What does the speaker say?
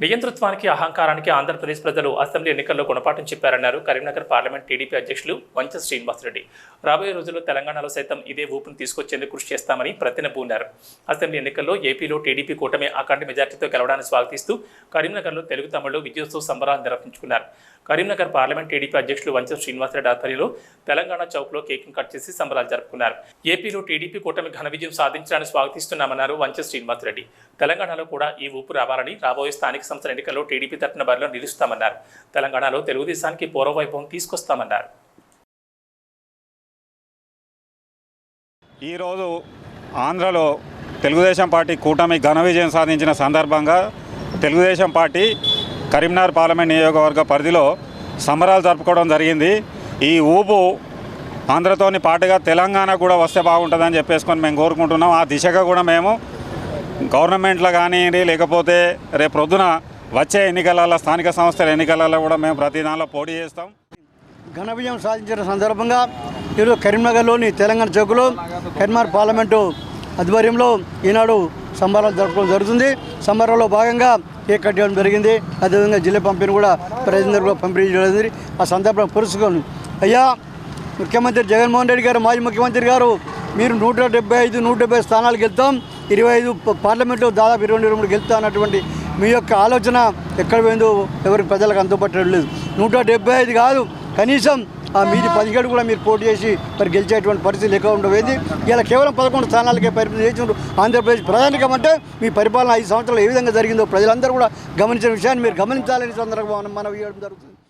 నియంతృత్వానికి అహంకారానికి ఆంధ్రప్రదేశ్ ప్రజలు అసెంబ్లీ ఎన్నికల్లో గుణపాఠం చెప్పారన్నారు కరీంనగర్ పార్లమెంట్ టీడీపీ అధ్యక్షులు వంచ శ్రీనివాసరెడ్డి. రాబోయే రోజుల్లో తెలంగాణలో సైతం ఇదే ఊపును తీసుకొచ్చేందుకు కృషి చేస్తామని ప్రతినబూన్నారు అసెంబ్లీ ఎన్నికల్లో ఏపీలో టీడీపీ కూటమి అఖండ మెజార్టీతో గెలవడాన్ని స్వాగతిస్తూ కరీంనగర్లో తెలుగు తమిళలో విజయోత్సవ సంబరాలు నిర్వహించుకున్నారు. కరీంనగర్ పార్లమెంట్ టీడీపీ అధ్యక్షులు వంచ శ్రీనివాసరెడ్డి ఆధ్వర్యంలో తెలంగాణ చౌక్లో కేక్ను కట్ చేసి సంబరాలు జరుపుకున్నారు. ఏపీలో టీడీపీ కూటమి ఘన విజయం సాధించడాన్ని స్వాగతిస్తున్నామన్నారు వంచ శ్రీనివాసరెడ్డి. తెలంగాణలో కూడా ఈ ఊపు రావాలని రాబోయే స్థానిక సంస్థల ఎన్నికల్లో టీడీపీ తరఫున బరిలో నిలుస్తామన్నారు. తెలంగాణలో తెలుగుదేశానికి పూర్వవైభవం తీసుకొస్తామన్నారు. ఈరోజు ఆంధ్రలో తెలుగుదేశం పార్టీ కూటమి ఘన విజయం సాధించిన సందర్భంగా తెలుగుదేశం పార్టీ కరీంనగర్ పార్లమెంట్ నియోజకవర్గ పరిధిలో సంబరాలు జరుపుకోవడం జరిగింది. ఈ ఊపు ఆంధ్రతోని పాటుగా తెలంగాణ కూడా వస్తే బాగుంటుందని చెప్పేసుకొని మేము కోరుకుంటున్నాం. ఆ దిశగా కూడా మేము గవర్నమెంట్లో కానివ్వండి లేకపోతే రేపు ప్రొద్దున వచ్చే ఎన్నికలలో స్థానిక సంస్థల ఎన్నికలలో కూడా మేము ప్రతి దానిలో పోటీ చేస్తాం. ఘన విజయం సాధించిన సందర్భంగా ఈరోజు కరీంనగర్లోని తెలంగాణ చౌక్లో కరీంనగర్ పార్లమెంటు ఆధ్వర్యంలో ఈనాడు సంబరాలు జరపడం జరుగుతుంది. సంబరాల్లో భాగంగా కేక్ కట్ చేయడం జరిగింది. అదేవిధంగా జిల్లా పంపిణీ కూడా ప్రజలందరూ కూడా పంపిణీ జరిగింది. ఆ సందర్భం పురుషుకొని అయ్యా ముఖ్యమంత్రి జగన్మోహన్ రెడ్డి గారు మాజీ ముఖ్యమంత్రి గారు మీరు నూట డెబ్బై ఐదు నూట డెబ్బై స్థానాలకు గెలుతాం ఇరవై ఐదు పార్లమెంట్లో దాదాపు ఇరవై రెండు గెలుస్తా అన్నటువంటి మీ యొక్క ఆలోచన ఎక్కడ పోయిందో ఎవరికి ప్రజలకు అందుబాటులో లేదు. నూట డెబ్బై ఐదు కాదు కనీసం ఆ మీది పదిహేడు కూడా మీరు పోటీ చేసి మరి గెలిచేటువంటి పరిస్థితి లేకుండా పోయింది ఇలా కేవలం పదకొండు స్థానాలకే పరిమితి చేసినారు ఆంధ్రప్రదేశ్ ప్రధానికం అంటే మీ పరిపాలన ఐదు సంవత్సరాలు ఏ విధంగా జరిగిందో ప్రజలందరూ కూడా గమనించిన విషయాన్ని మీరు గమనించాలని సందర్భంగా మనం మనం ఇవ్వడం జరుగుతుంది.